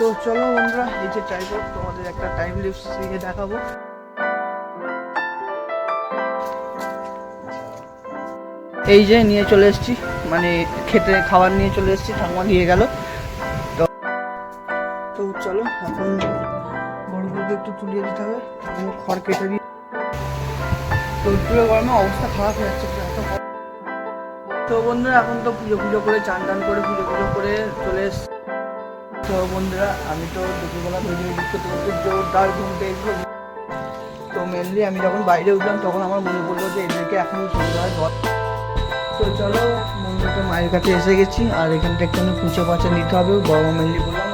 তো চলো বন্ধুরা, এই যে ট্রাইপড তোমাদের একটা টাইম লিপস দিয়ে দেখাবো। এই যে নিয়ে চলে এসেছি মানে খেতে খাবার নিয়ে চলে এসেছি, ঠাকুমা দিয়ে গেল। তো তো চলো, এখন গরুগুলোকে একটু তুলিয়ে দিতে হবে খড় কেটে তো পুরো গরমে অবস্থা খারাপ হয়ে যাচ্ছে। তো বন্ধুরা, এখন তো পুজো পুজো করে চান টান করে পুজো পুজো করে চলে এসছি। তো বন্ধুরা, আমি তো দুপুরবেলা জোরদার ঘুম পেয়েছিল তো মেনলি আমি যখন বাইরে উঠলাম, তখন আমার মনে পড়ল যে এদেরকে এখন সন্ধ্যায় জল তো চলো মন্দিরটা মায়ের কাছে এসে গেছি, আর এখানটা একটু পুঁছে পাচা নিতে হবে। বড় মেনলি বললাম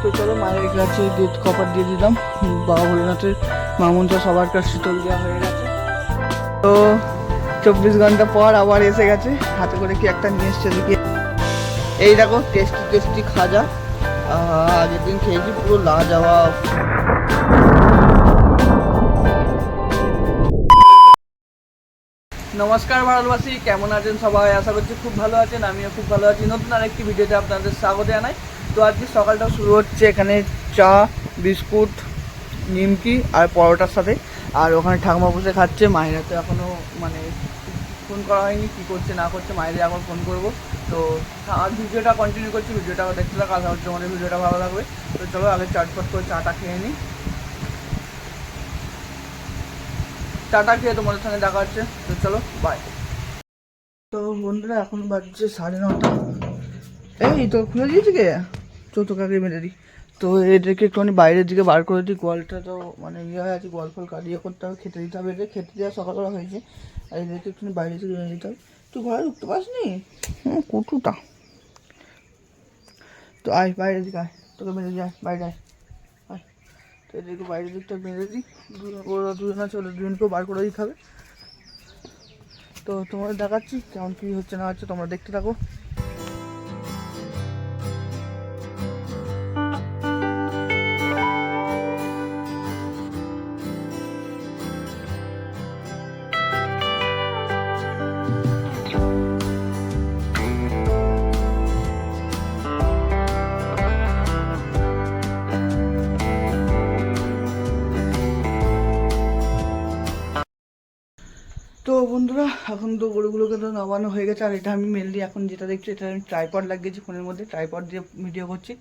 তো চলো, মায়ের কাছে গেট কপার দিয়ে দিলাম। বাবা ভোলেনাথের মামুনটা সবার কাছে শীতল দেওয়া হয়ে গেছে। তো চব্বিশ ঘণ্টা পর আবার এসে গেছে। হাতে করে কি একটা নিয়ে এসছে দেখি। এই দেখো টেস্টি টেস্টি খাজা। আগের দিন খেয়েছি, পুরো লা যাওয়া। নমস্কার ভারতবাসী, কেমন আছেন সবাই? আশা করছি খুব ভালো আছেন, আমিও খুব ভালো আছি। নতুন আরেকটি ভিডিওতে আপনাদের স্বাগত জানাই। তো আজকে সকালটা শুরু হচ্ছে এখানে চা, বিস্কুট, নিমকি আর পরোটার সাথে। আর ওখানে ঠাকুমা বসে খাচ্ছে। মায়েরা তো এখনও মানে ফোন করা হয়নি, কী করছে, না করছে, মায়েদের এখন ফোন করব। তো আর ভিডিওটা কন্টিনিউ করছি, ভিডিওটা দেখতে থাকো, আশা করছি তোমাদের ভিডিওটা ভালো লাগবে। তো চলো, আগে চটপট করে চাটা খেয়ে নিই চাটা খেয়ে তোমাদের সঙ্গে দেখা হচ্ছে। তো চলো বাই তো বন্ধুরা, এখন বাজছে সাড়ে নটা। এই তো খুলে দিয়েছি কে? চৌতো কাকে মেরে দিই। তো এদেরকে একটুখানি বাইরের দিকে বার করে দিই, গোয়ালটা তো মানে ইয়ে হয়ে আছে, গোয়াল ফল কাটিয়ে করতে হবে, খেতে দিতে হবে, এদের খেতে দেওয়া সকালবেলা হয়েছে। আর এদেরকে একটুখানি বাইরে থেকে মেরে দিতে হবে। তুই ঘরে ঢুকতে পারিসনি? হুম, কুটুটা। তো আয় বাইরে দিকে আয়। তোকে মেরে যায় বাইরে আয়। তো এদেরকে বাইরের দিকটা মেরে দিই। ওরা দুজন আছে ওরা দুজনকেও বার করে দিতে হবে। তো তোমাদের দেখাচ্ছি কেমন কী হচ্ছে না হচ্ছে, তোমরা দেখতে থাকো। বন্ধুরা, এখন তো গরুগুলোকে তো নামানো হয়ে গেছে, আর এটা আমি মেনলি এখন যেটা দেখছি, এটা আমি ট্রাইপড লাগিয়েছি ফোনের মধ্যে ট্রাইপড দিয়ে ভিডিও করছি।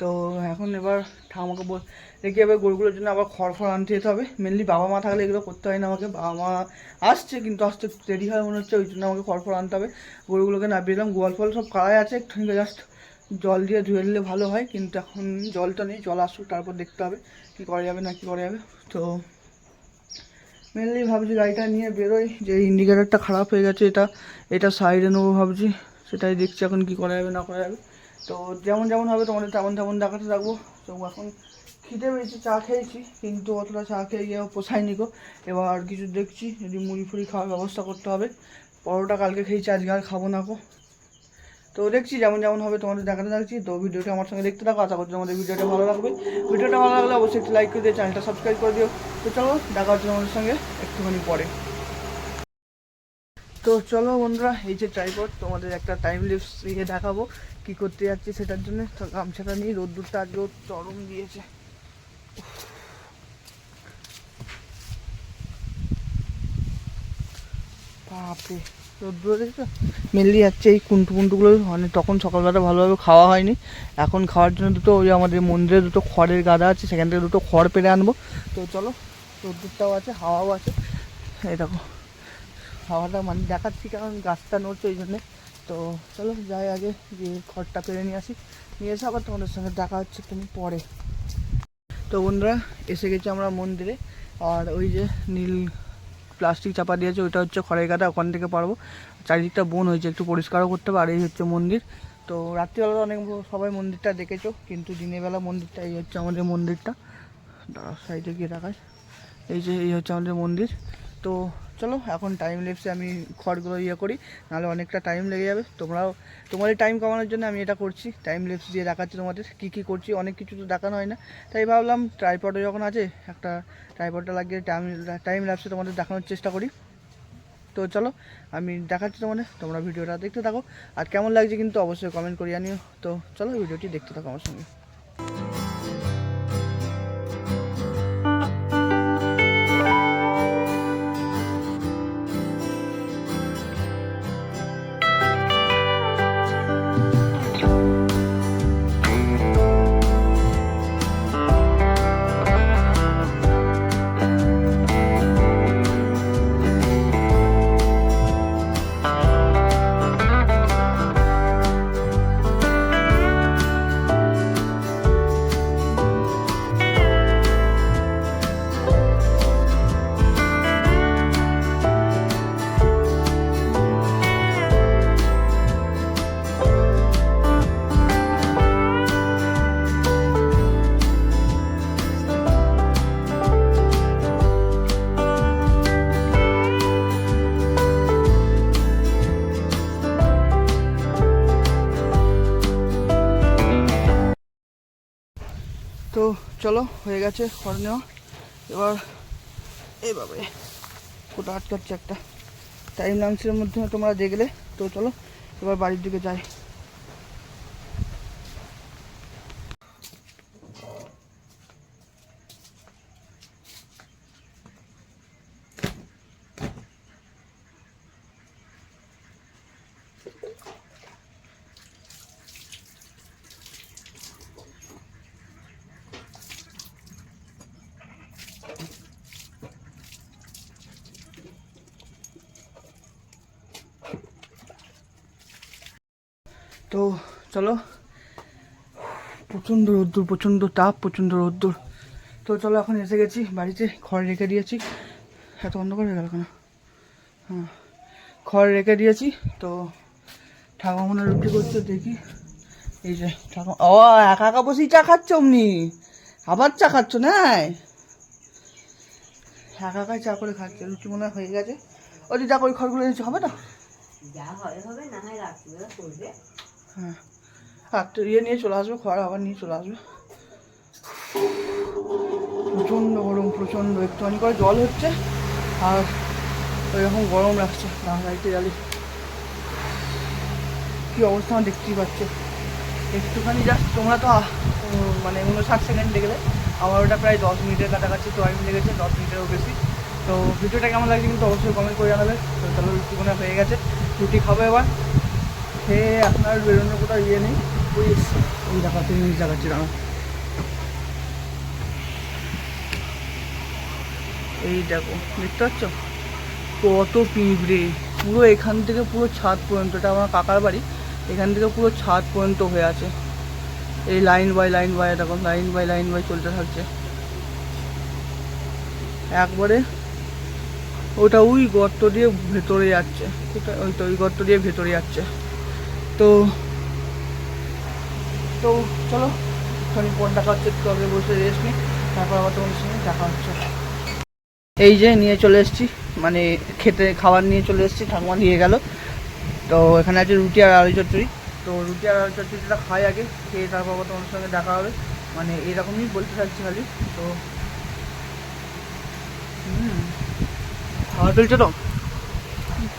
তো এখন এবার ঠাকুমাকে বল রেখে এবার গরুগুলোর জন্য আবার খড় ফড় আনতে যেতে হবে। মেনলি বাবা মা থাকলে এগুলো করতে হয় না আমাকে, বাবা মা আসছে কিন্তু আসতে দেরি হয় মনে হচ্ছে, ওই জন্য আমাকে খড় ফড় আনতে হবে। গরুগুলোকে নামিয়ে দিলাম, গোয়াল ফল সব কাড়াই আছে একটুখানি জাস্ট জল দিয়ে ধুয়ে দিলে ভালো হয়, কিন্তু এখন জলটা নেই, জল আসুক, তারপর দেখতে হবে, কী করা যাবে না কী করা যাবে। তো মেনলি ভাবছি গাড়িটা নিয়ে বেরোই। যে ইন্ডিকেটারটা খারাপ হয়ে গেছে এটা এটা সাইডে নেব ভাবছি। সেটাই দেখছি এখন কি করা যাবে, না করা যাবে। তো যেমন যেমন হবে তোমাদের তেমন তেমন দেখাতে থাকব। তো এখন খিদে পেয়েছি, চা খেয়েছি, কিন্তু অতটা চা খেয়ে গিয়ে পোষায়নি গো। এবার কিছু দেখছি, যদি মুড়ি ফুড়ি খাওয়ার ব্যবস্থা করতে হবে। পরোটা কালকে খেয়েছি, আজকে আর খাব না গো। তো দেখছি যেমন যেমন হবে তোমাদের দেখাতে থাকছি। তো ভিডিওটা আমার সঙ্গে দেখতে থাকো, আশা করছি তোমাদের ভিডিওটা ভালো লাগবে। ভিডিওটা ভালো লাগলে অবশ্যই একটু লাইক করে দিও চ্যানেলটা সাবস্ক্রাইব করে দিও। তো চলো, দেখা হচ্ছে তোমাদের সঙ্গে একটুখানি পরে। তো চলো বন্ধুরা, এই যে ট্রাইপড তোমাদের একটা টাইম লিপস দিয়ে দেখাবো কি করতে যাচ্ছি সেটার জন্য। তো গামছাটা নিয়ে রোদ্দুরটা আজকেও চরম দিয়েছে। উফ। রোদ্দুর দেখছ মেনলি যাচ্ছে এই কুন্টু কুন্টুগুলো মানে তখন সকালবেলা ভালোভাবে খাওয়া হয়নি। এখন খাওয়ার জন্য দুটো ওই আমাদের মন্দিরে দুটো খড়ের গাদা আছে, সেখান থেকে দুটো খড় পেরে আনব। তো চলো রোদ্দুরটাও আছে, হাওয়াও আছে। এই দেখো, হাওয়াটা মানে দেখাচ্ছি কারণ গাছটা নড়ছে ওই জন্যে। তো চলো, যাই আগে গিয়ে খড়টা পেরে নিয়ে আসি। নিয়ে এসে আবার তোমাদের সঙ্গে দেখা হচ্ছে তুমি পরে। তো বন্ধুরা, এসে গেছি আমরা মন্দিরে। আর ওই যে নীল প্লাস্টিক চাপা দিয়েছে, ওইটা হচ্ছে খড়াই কাটা ওখান থেকে পারব। চারিদিকটা বোন হয়েছে, একটু পরিষ্কারও করতে পারে এই হচ্ছে মন্দির। তো রাত্রিবেলা অনেক সবাই মন্দিরটা দেখেছ, কিন্তু দিনের বেলা মন্দিরটা, এই হচ্ছে আমাদের মন্দিরটা। সাইডে গিয়ে দেখায় এই যে, এই হচ্ছে আমাদের মন্দির। তো চলো, এখন টাইম লেপসে আমি খড়গুলো ইয়ে করি, নাহলে অনেকটা টাইম লেগে যাবে। তোমরাও, তোমাদের টাইম কমানোর জন্য আমি এটা করছি টাইম লেপস দিয়ে দেখাচ্ছি তোমাদের কী কী করছি, অনেক কিছু তো দেখানো হয় না। তাই ভাবলাম ট্রাইপডে যখন আছে, একটা ট্রাইপডটা লাগিয়ে টাইম টাইম ল্যাপসে তোমাদের দেখানোর চেষ্টা করি। তো চলো, আমি দেখাচ্ছি তোমাদের, তোমরা ভিডিওটা দেখতে থাকো। আর কেমন লাগছে কিন্তু অবশ্যই কমেন্ট করিয়ে আনিও। তো চলো ভিডিওটি দেখতে থাকো আমার সঙ্গে। চলো, হয়ে গেছে খড় নেওয়া। এবার, এই বাবা কোটা আটকাচ্ছে একটা। টাইম লাঞ্চের মধ্যে, তোমরা দেখলে, তো চলো, এবার বাড়ির দিকে যাই। তো চলো। প্রচণ্ড রোদ্দুর, প্রচণ্ড তাপ, প্রচণ্ড রোদ্দুর। তো চলো এখন এসে গেছি, বাড়িতে খড় রেখে দিয়েছি। এত অন্ধকার হয়ে গেল কেন? হ্যাঁ খড় রেখে দিয়েছি। তো ঠাকুমা রুটি করছে, দেখি। এই যে ঠাকুমা, ও, একা একা বসেই চা খাচ্ছ অমনি? আবার চা খাচ্ছ না একা একাই চা করে খাচ্ছে, রুটি মনে হয়ে গেছে। ওই যে যা করে খড়গুলো এনেছি, হবে না যা হয়, হবে, না হয় রাত্রিবেলা করবে। হ্যাঁ। আর তো ইয়ে নিয়ে চলে আসবে খড় আবার নিয়ে চলে আসবে। প্রচণ্ড গরম, প্রচণ্ড একটুখানি করে জল হচ্ছে, আর ওইরকম গরম লাগছে লাইটে জ্বালি কী অবস্থা আমার দেখতেই পাচ্ছ। একটুখানি জাস্ট তোমরা তো মানে উনষাট সেকেন্ড দেখলে, আমার ওটা প্রায় দশ মিনিটের কাছাকাছি টাইম লেগেছে দশ মিনিটেরও বেশি। তো ভিডিওটা কেমন লাগছে কিন্তু অবশ্যই কমেন্ট করে জানাবে। তো চলো রুটি কোনা হয়ে গেছে। রুটি খাব এবার। খেয়ে আপনার বেরোনোর কোথাও ইয়ে নেই? ওই ওই এই দেখো, দেখতে পাচ্ছ? কত পিঁপড়ে, পুরো এখান থেকে পুরো ছাদ পর্যন্ত, এটা আমার কাকার বাড়ি, এখান থেকে পুরো ছাদ পর্যন্ত হয়ে আছে। এই লাইন বাই লাইন বাই দেখো লাইন বাই লাইন বাই চলতে থাকছে। একবারে ওটা ওই গর্ত দিয়ে ভেতরে যাচ্ছে। ওই তো, ওই গর্ত দিয়ে ভেতরে যাচ্ছে। তো তো চলো খালি পর দেখা হচ্ছে একটু বসে রেস্ট নিই তারপর আবার তোমাদের সঙ্গে দেখা হচ্ছে। এই যে নিয়ে চলে এসেছি মানে খেতে, খাবার নিয়ে চলে এসেছি, ঠাকুমা নিয়ে গেল। তো এখানে আছে রুটি আর আলু চচ্চড়ি। তো রুটি আর আলু চচ্চড়িটা খাই আগে, খেয়ে তারপর আবার তোমার সঙ্গে দেখা হবে। মানে এরকমই বলতে চাচ্ছি খালি, তো। হুম। খাওয়া চলছে তো?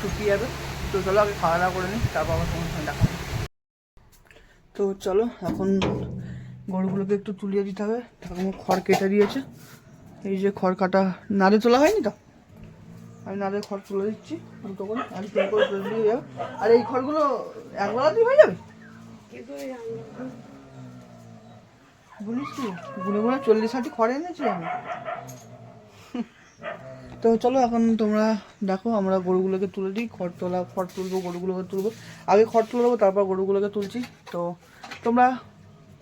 টুকি যাবে তো চলো আগে খাওয়া দাওয়া করে নিই তারপর আবার তোমার সঙ্গে দেখা তো চলো, এখন গরুগুলোকে একটু তুলিয়ে দিতে হবে। ঠাকুমা খড় কেটে দিয়েছে। এই যে খড় কাটা, নাড়ে তোলা হয়নি তো? আমি নাড়ে খড় তুলে দিচ্ছি, দুটো করে, আর তিন করে তুলে দিয়ে যাবে আর এই খড়গুলো একবেলাতেই হয়ে যাবে? বলিস কি? গুনে গুনে চল্লিশ ষাটি খড় এনেছি আমি। তো চলো এখন তোমরা দেখো, আমরা গরুগুলোকে তুলে দিই। খড় তোলা, খড় তুলবো, গরুগুলোকে তুলবো। আগে খড় তুলে দেবো তারপর গরুগুলোকে তুলছি। তো তোমরা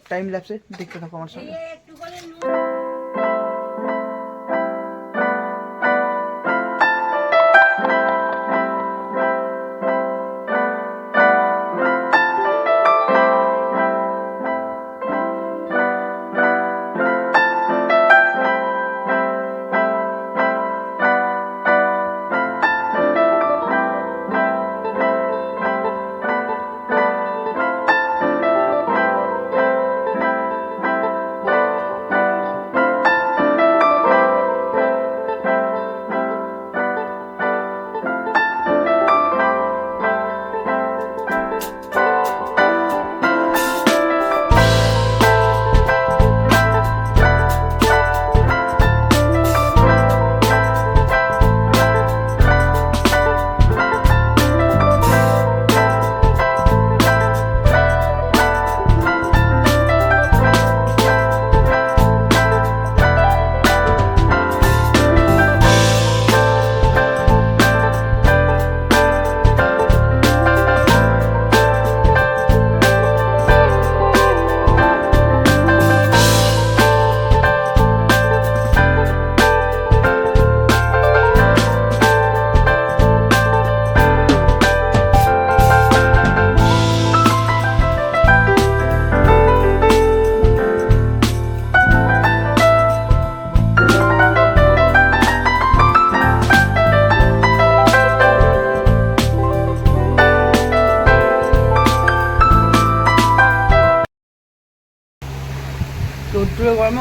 টাইম ল্যাপসে দেখতে থাকো আমার সঙ্গে।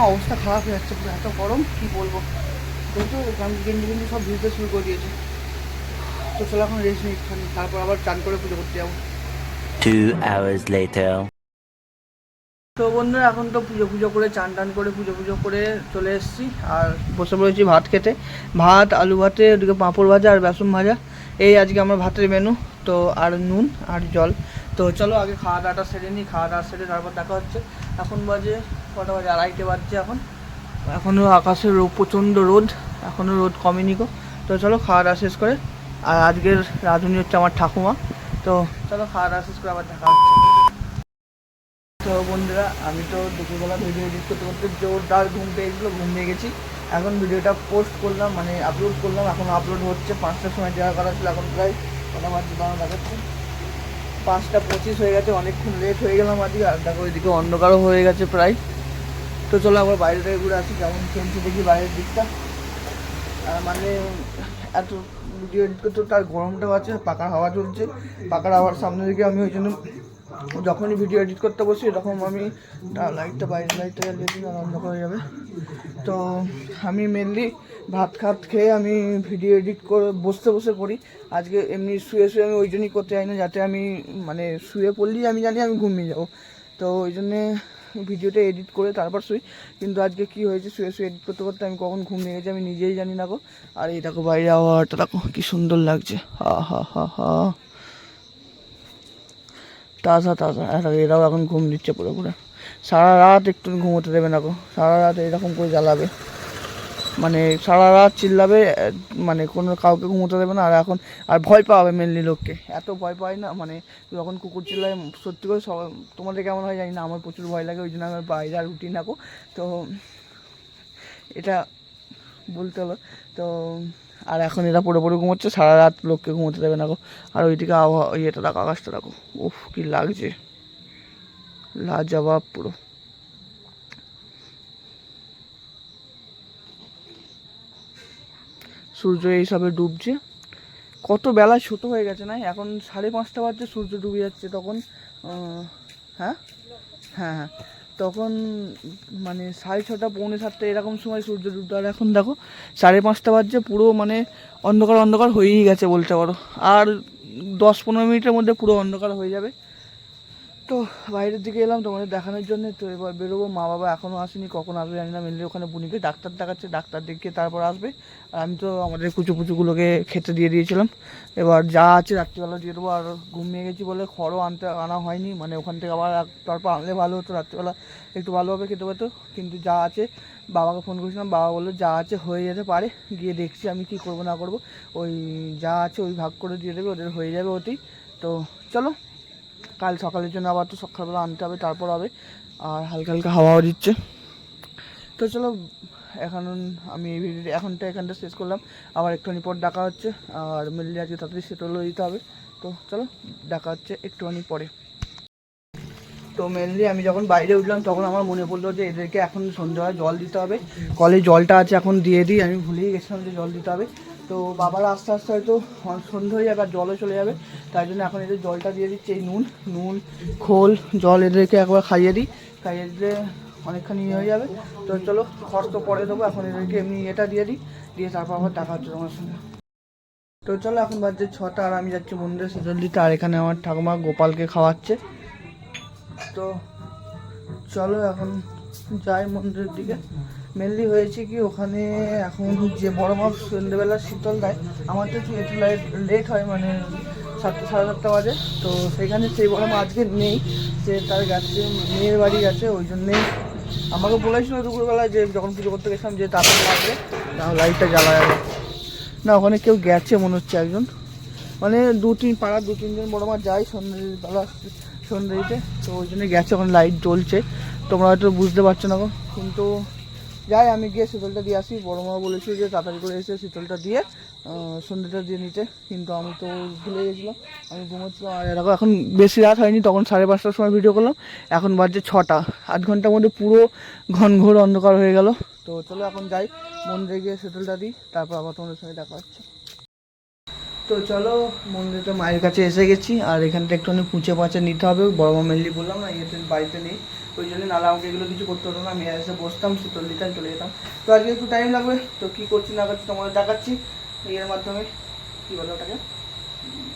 গরমে অবস্থা খারাপ হয়ে যাচ্ছে পুরো এত গরম কি বলব? আমি গেঞ্জি গেঞ্জি সব ভিজতে শুরু করে দিয়েছে। তো চলো এখন রেস্ট নিই তারপর আবার চান করে পুজো করতে যাব. তো বন্ধুরা এখন তো পুজো পুজো করে চান টান করে পুজো পুজো করে চলে এসেছি। আর বসে পড়েছি ভাত খেতে। ভাত আলু ভাতে ওদিকে পাঁপড় ভাজা আর বেসন ভাজা। এই আজকে আমার ভাতের মেনু তো আর নুন আর জল। তো চলো আগে খাওয়া দাওয়াটা সেরে নিই খাওয়া দাওয়া সেরে তারপর দেখা হচ্ছে। এখন বাজে কটা বাজে? আড়াইটে বাজছে এখন। এখনও আকাশের রোদ প্রচণ্ড রোদ। এখনও রোদ কমেনি গো। তো চলো, খাওয়া দাওয়া শেষ করে। আর আজকের রাঁধুনি হচ্ছে আমার ঠাকুমা। তো চলো, খাওয়া দাওয়া শেষ করে আবার দেখা হচ্ছে। তো বন্ধুরা, আমি তো দুপুরবেলা ভিডিও এডিট করতে করতে জোরদার ঘুম পেয়েছিল, ঘুম পেয়ে গেছি। এখন ভিডিওটা পোস্ট করলাম মানে আপলোড করলাম। এখন আপলোড হচ্ছে, পাঁচটার সময় দেওয়া করা ছিল। এখন প্রায় কটা বাজছে? দাঁড়া দেখাচ্ছি পাঁচটা পঁচিশ হয়ে গেছে, অনেকক্ষণ লেট হয়ে গেলাম আজকে, আর দেখো ওইদিকে অন্ধকারও হয়ে গেছে প্রায়। তো চলো আবার বাইরে থেকে ঘুরে আসি, কেমন খেলছে দেখি বাইরের দিকটা। আর মানে এত ভিডিও এডিট করতে তার গরমটাও আছে পাকার হাওয়া চলছে। পাকার হাওয়ার সামনে দিকে আমি ওই জন্য যখনই ভিডিও এডিট করতে বসি তখন আমি লাইটটা বাইরের লাইটটা জ্বালিয়ে দিই অন্ধকার হয়ে যাবে। তো আমি মেনলি ভাত খাত খেয়ে আমি ভিডিও এডিট করে, বসতে বসে করি। আজকে এমনি শুয়ে শুয়ে আমি ওই জন্যই করতে চাই না, যাতে আমি মানে শুয়ে পড়লেই আমি জানি আমি ঘুমিয়ে যাব। তো ওই জন্যে ভিডিওটা এডিট করে তারপর শুই। কিন্তু আজকে কি হয়েছে, শুয়ে শুয়ে এডিট করতে করতে আমি কখন ঘুম ভেঙেছি আমি নিজেই জানি না গো। আর এই দেখো বাইরে আবহাওয়াটা, দেখো কি সুন্দর লাগছে। হা হা হা হা। তাজা তাজা। এরাও এখন ঘুম দিচ্ছে পুরো পুরো সারা রাত একটু ঘুমোতে দেবে না গো। সারা রাত এরকম করে জ্বালাবে। মানে সারা রাত চিল্লাবে মানে কোনো কাউকে ঘুমোতে দেবে না, আর এখন, আর ভয় পাবে মেনলি লোককে। এত ভয় পায় না মানে যখন কুকুর চিল্লায়, সত্যি করে সব তোমাদের কেমন হয় জানি না, আমার প্রচুর ভয় লাগে, ওই জন্য আমার বাইরে আর উঠি না তো এটা বলতে হলো, তো আর এখন এরা পড়ে পড়ে ঘুমোচ্ছে, সারা রাত লোককে ঘুমোতে দেবে না আর ওইদিকে আবহাওয়া, ইয়েটা দেখো, আকাশটা দেখো, উফ, কি লাগছে। লাজবাব পুরো। সূর্য এইসবে ডুবছে। কত বেলা ছোট হয়ে গেছে না? এখন সাড়ে পাঁচটা বাজছে সূর্য ডুবে যাচ্ছে তখন হ্যাঁ? হ্যাঁ হ্যাঁ। তখন মানে সাড়ে ছটা, পৌনে সাতটা এরকম সময় সূর্য ডুবতো। আর এখন দেখো, সাড়ে পাঁচটা বাজছে, পুরো মানে অন্ধকার অন্ধকার হয়েই গেছে বলতে পারো। আর দশ পনেরো মিনিটের মধ্যে পুরো অন্ধকার হয়ে যাবে। তো বাইরের দিকে এলাম তোমাদের দেখানোর জন্য, তো এবার বেরোবো। মা বাবা এখনও আসেনি, কখন আসবে জানি না। মেনলি ওখানে বুনিকে ডাক্তার দেখাচ্ছে, ডাক্তার দেখিয়ে তারপর আসবে। আর আমি তো আমাদের কুচু পুচুগুলোকে খেতে দিয়ে দিয়েছিলাম। এবার যা আছে রাত্রিবেলা দিয়ে দেবো। আর ঘুমিয়ে গেছি বলে খড়ও আনতে, আনা হয়নি। মানে ওখান থেকে আবার তারপর আনলে ভালো হতো, রাত্রিবেলা একটু ভালোভাবে খেতে পারতো কিন্তু যা আছে, বাবাকে ফোন করেছিলাম। বাবা বলল, যা আছে হয়ে যেতে পারে। গিয়ে দেখছি আমি কি করব না করব। ওই যা আছে ওই ভাগ করে দিয়ে দেবে, ওদের হয়ে যাবে ওতেই। তো চলো কাল সকালের জন্য আবার তো সকালবেলা আনতে হবে, তারপর হবে। আর হালকা হালকা হাওয়াও দিচ্ছে। তো চলো, এখন আমি এই ভিডিওটা এখনটা এখানটা শেষ করলাম। আবার একটুখানি পর ডাকা হচ্ছে। আর মেনলি আজকে তাড়াতাড়ি সেটেল দিতে হবে। তো চলো ডাকা হচ্ছে একটুখানি পরে। তো মেনলি আমি যখন বাইরে উঠলাম, তখন আমার মনে পড়ল যে এদেরকে এখন সন্ধ্যাবেলা জল দিতে হবে। কলে জলটা আছে, এখন দিয়ে দিই। আমি ভুলেই গেছিলাম যে জল দিতে হবে। তো বাবারা আস্তে আস্তে হয়তো সন্ধ্যা হয়ে যাবে আর জলও চলে যাবে। তাই জন্য এখন এদের জলটা দিয়ে দিচ্ছি এই নুন। নুন, খোল, জল এদেরকে একবার খাইয়ে দিই। খাইয়ে দিলে অনেকখানি ইয়ে হয়ে যাবে। তো চলো তো পরে দেবো। এখন এদেরকে এমনি এটা দিয়ে দিই। দিয়ে তারপর আবার দেখা হচ্ছে তোমার সঙ্গে। তো চলো, এখন বাজছে ছটা আর আমি যাচ্ছি মন্দিরে সেজল দিতে। আর এখানে আমার ঠাকুমা গোপালকে খাওয়াচ্ছে। তো চলো, এখন যাই মন্দিরের দিকে। মেনলি হয়েছে কি ওখানে এখন যে বড় মাপ সন্ধ্যেবেলা শীতল দেয়, আমার তো একটু একটু লেট হয় মানে সাতটা, সাড়ে সাতটা বাজে। তো সেখানে সেই বড় মা আজকে নেই সে তার গেছে, মেয়ের বাড়ি গেছে, ওই জন্যে আমাকে বলেছিল দুপুরবেলায় যে যখন পুজো করতে গেছিলাম যে তাড়াতাড়ি লাগবে না লাইটটা জ্বালা যাবে। না, ওখানে কেউ গেছে মনে হচ্ছে একজন। মানে দু তিন পাড়ার দু তিনজন বড় মা যায় সন্ধ্যেবেলা সন্ধ্যে দিতে তো ওই জন্য গেছে, ওখানে লাইট জ্বলছে। তোমরা হয়তো বুঝতে পারছ না কিন্তু যাই, আমি গিয়ে শীতলটা দিয়ে আসি। বড় মা বলেছি যে তাড়াতাড়ি করে এসে শীতলটা দিয়ে সন্ধ্যেটা দিয়ে নিতে। কিন্তু আমি তো ভুলে গেছিলাম। আমি ঘুমোচ্ছিলাম। আর এরকম এখন বেশি রাত হয়নি, তখন সাড়ে পাঁচটার সময় ভিডিও করলাম। এখন বাজছে ছটা। আধ ঘণ্টার মধ্যে পুরো ঘন ঘোর অন্ধকার হয়ে গেল। তো চলো এখন যাই, মন্দিরে গিয়ে শীতলটা দিই, তারপর আবার তোমাদের সঙ্গে দেখা হচ্ছে। তো চলো, মন্দিরে তো মায়ের কাছে এসে গেছি। আর এখানটা একটুখানি পুঁচে পাঁচে নিতে হবে। বড় মা মেনলি বললাম না ইয়েতে বাড়িতে নেই। ওই জন্য নাহলে আমাকে এগুলো কিছু করতে হতো না। আমি এসে বসতাম, শীতল দিতাম, চলে যেতাম। তো আজকে একটু টাইম লাগবে। তো কী করছি না করছি তোমাদের দেখাচ্ছি। এর মাধ্যমে, কী বলো ওটাকে?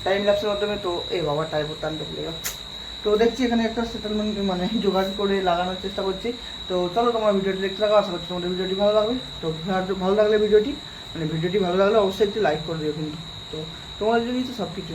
টাইম ল্যাপসের মাধ্যমে তো, এ বাবা টাইপ টানতে ভুলে গেল। তো দেখছি এখানে একটা সেটেলমেন্ট মানে জোগাড় করে লাগানোর চেষ্টা করছি। তো চলো তোমার ভিডিওটি দেখতে থাকো। আশা করছি তোমাদের ভিডিওটি ভালো লাগবে। তো ভালো- লাগলে ভিডিওটি মানে ভিডিওটি ভালো লাগলে অবশ্যই একটু লাইক করে দিও কিন্তু। তো তোমাদের তো সব কিছু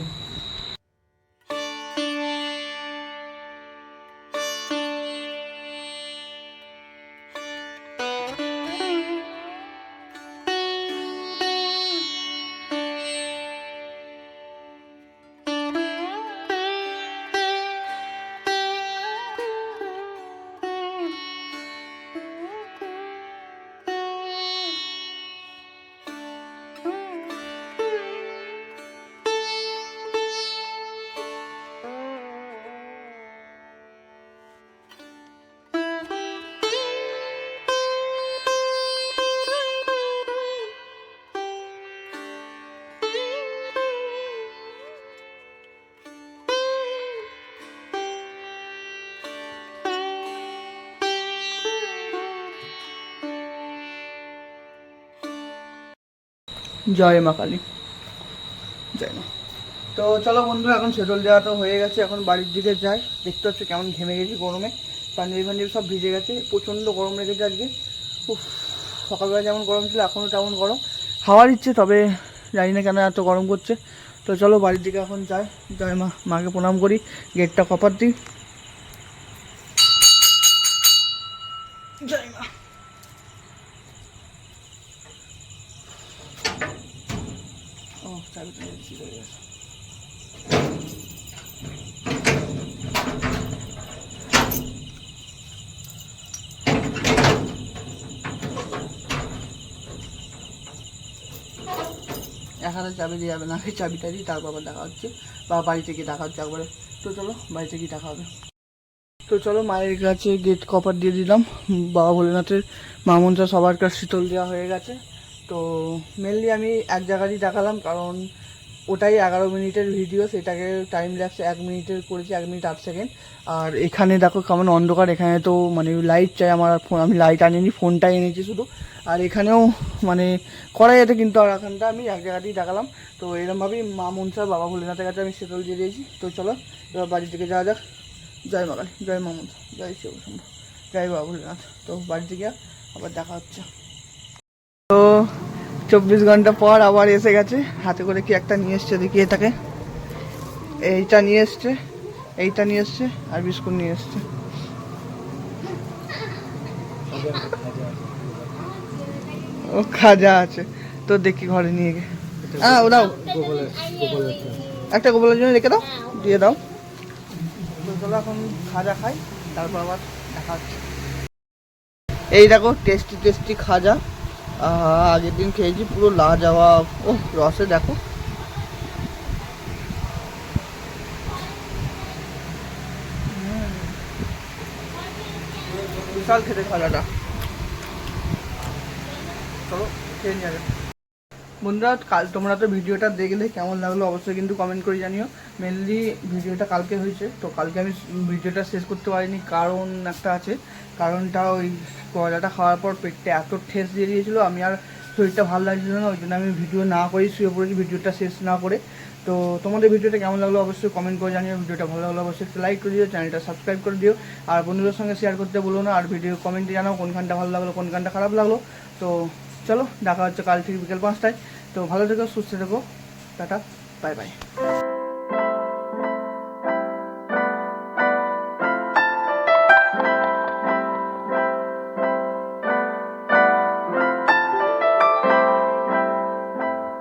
জয় মা কালী। জয় মা। তো চলো বন্ধুরা এখন সেটল দেওয়া তো হয়ে গেছে, এখন বাড়ির দিকে যাই। দেখতে হচ্ছে কেমন ঘেমে গেছি গরমে। পাঞ্জাবি ফাঞ্জাবি সব ভিজে গেছে, প্রচণ্ড গরম লেগেছে আজকে। উফ, সকালবেলা যেমন গরম ছিল, এখনও তেমন গরম। হাওয়ার ইচ্ছে তবে জানি না কেন এত গরম করছে। তো চলো বাড়ির দিকে এখন যাই। জয় মা, মাকে প্রণাম করি, গেটটা কপার দিই জয় মা ও চাবিটা গেছে এক হাতে চাবি দিয়ে যাবে না চাবিটা দিই তারপর আবার দেখা হচ্ছে। বা বাড়িতে গিয়ে দেখা হচ্ছে একবারে। তো চলো বাড়িতে গিয়ে দেখা হবে। তো চলো, মায়ের কাছে গেট কপার দিয়ে দিলাম। বাবা ভোলেনাথের মামনটা সবার কাছে শীতল দেওয়া হয়ে গেছে। তো মেনলি আমি এক জায়গাতেই দেখালাম, কারণ ওটাই এগারো মিনিটের ভিডিও সেটাকে টাইম ল্যাপস এক মিনিটের করেছি, এক মিনিট আট সেকেন্ড আর এখানে দেখো কেমন অন্ধকার, এখানে তো মানে লাইট চাই, আমার ফোন আমি লাইট আনিনি ফোনটাই এনেছি শুধু। আর এখানেও মানে করা যেত কিন্তু আর এখানটা আমি এক জায়গাতেই দেখালাম। তো এরমভাবেই মা মনসা বাবা ভোলেনাথের কাছে আমি শীতল দিয়ে দিয়েছি। তো চলো, এবার বাড়ি থেকে যাওয়া যাক। জয় মা কালী, জয় মা মনসা, জয় শিব জয় বাবা ভোলেনাথ। তো বাড়িতে গিয়ে আবার দেখা হচ্ছে। তো চব্বিশ ঘণ্টা পর আবার এসে গেছে। হাতে করে কি একটা নিয়ে এসছে দেখি এটাকে। এইটা নিয়ে এসছে, এইটা নিয়ে এসছে আর বিস্কুট নিয়ে এসছে। ও খাজা আছে। তো দেখি ঘরে নিয়ে গে হ্যাঁ ও দাও। একটা গোপালের জন্য রেখে দাও, দিয়ে দাও। চলো এখন খাজা খাই, তারপর আবার দেখা এই দেখো, টেস্টি টেস্টি খাজা। আগের দিন খেয়েছি, পুরো লা যাওয়া ও রসে দেখো। হুম। বিশাল খেতে খাজাটা চলো, খেয়ে নিয়ে যাবে। বন্ধুরা, কাল তোমরা তো ভিডিওটা দেখলে কেমন লাগল অবশ্যই কিন্তু কমেন্ট করে জানিও। মেনলি ভিডিওটা কালকে হয়েছে, তো কালকে আমি ভিডিওটা শেষ করতে পারিনি। কারণ একটা আছে, কারণটা ওই কয়লাটা খাওয়ার পর পেটটা এত ঠেস দিয়ে দিয়েছিলো, আমি আর শরীরটা ভালো লাগছিল না, ওই জন্য আমি ভিডিও না করেই শুয়ে পড়েছি ভিডিওটা শেষ না করে। তো তোমাদের ভিডিওটা কেমন লাগল অবশ্যই কমেন্ট করে জানিও, ভিডিওটা ভালো লাগল অবশ্যই একটা লাইক করে দিও চ্যানেলটা সাবস্ক্রাইব করে দিও। আর বন্ধুদের সঙ্গে শেয়ার করতে বলো না, আর ভিডিও কমেন্টে জানাও কোনখানটা ভালো লাগল, কোনখানটা খারাপ লাগল। তো চলো, দেখা হচ্ছে কাল ঠিক বিকেল পাঁচটায়। তো ভালো থেকো, সুস্থ থেকো। Tata, bye bye.